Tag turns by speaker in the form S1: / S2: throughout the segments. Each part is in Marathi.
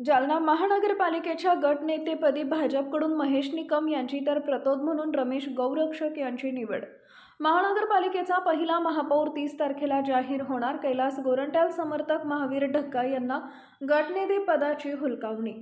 S1: जालना महानगरपालिकेच्या गटनेतेपदी भाजपकडून महेश निकम यांची तर प्रतोद म्हणून रमेश गौरक्षक यांची निवड. महानगरपालिकेचा पहिला महापौर तीस तारखेला जाहीर होणार कैलास गोरंट्याल समर्थक महावीर ढक्का यांना गटनेते पदाची हुलकावणी.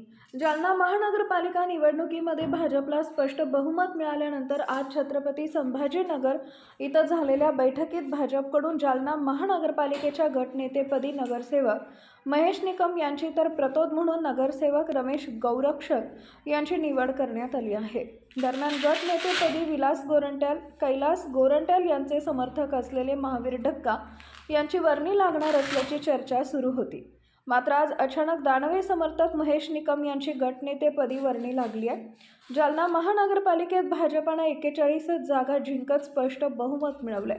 S1: जालना महानगरपालिका निवडणुकीमध्ये भाजपला स्पष्ट बहुमत मिळाल्यानंतर आज छत्रपती संभाजीनगर इथं झालेल्या बैठकीत भाजपकडून जालना महानगरपालिकेच्या गटनेतेपदी नगरसेवक महेश निकम यांची तर प्रतोद म्हणून नगरसेवक रमेश गौरक्षक यांची निवड करण्यात आली आहे. दरम्यान गटनेतेपदी विलास गोरंट्याल कैलास गोरंट्याल यांचे समर्थक असलेले महावीर ढक्का यांची वर्णी लागणार असल्याची चर्चा सुरू होती. मात्र आज अचानक दानवे समर्थक महेश निकम यांची गटनेतेपदी वर्णी लागली आहे. जालना महानगरपालिकेत भाजपानं एक्केचाळीसच जागा जिंकत स्पष्ट बहुमत मिळवलंय.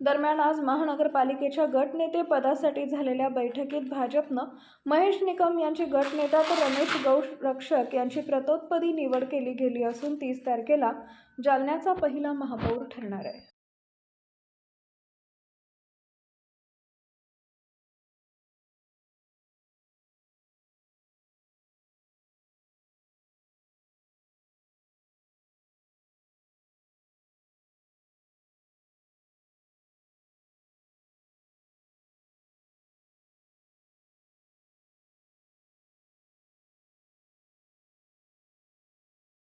S1: दरम्यान आज महानगरपालिकेच्या गटनेते पदासाठी झालेल्या बैठकीत भाजपनं महेश निकम यांची गटनेता तर रमेश गौरक्षक यांची प्रतोत्पदी निवड केली गेली असून तीस तारखेला जालन्याचा पहिला महापौर ठरणार आहे.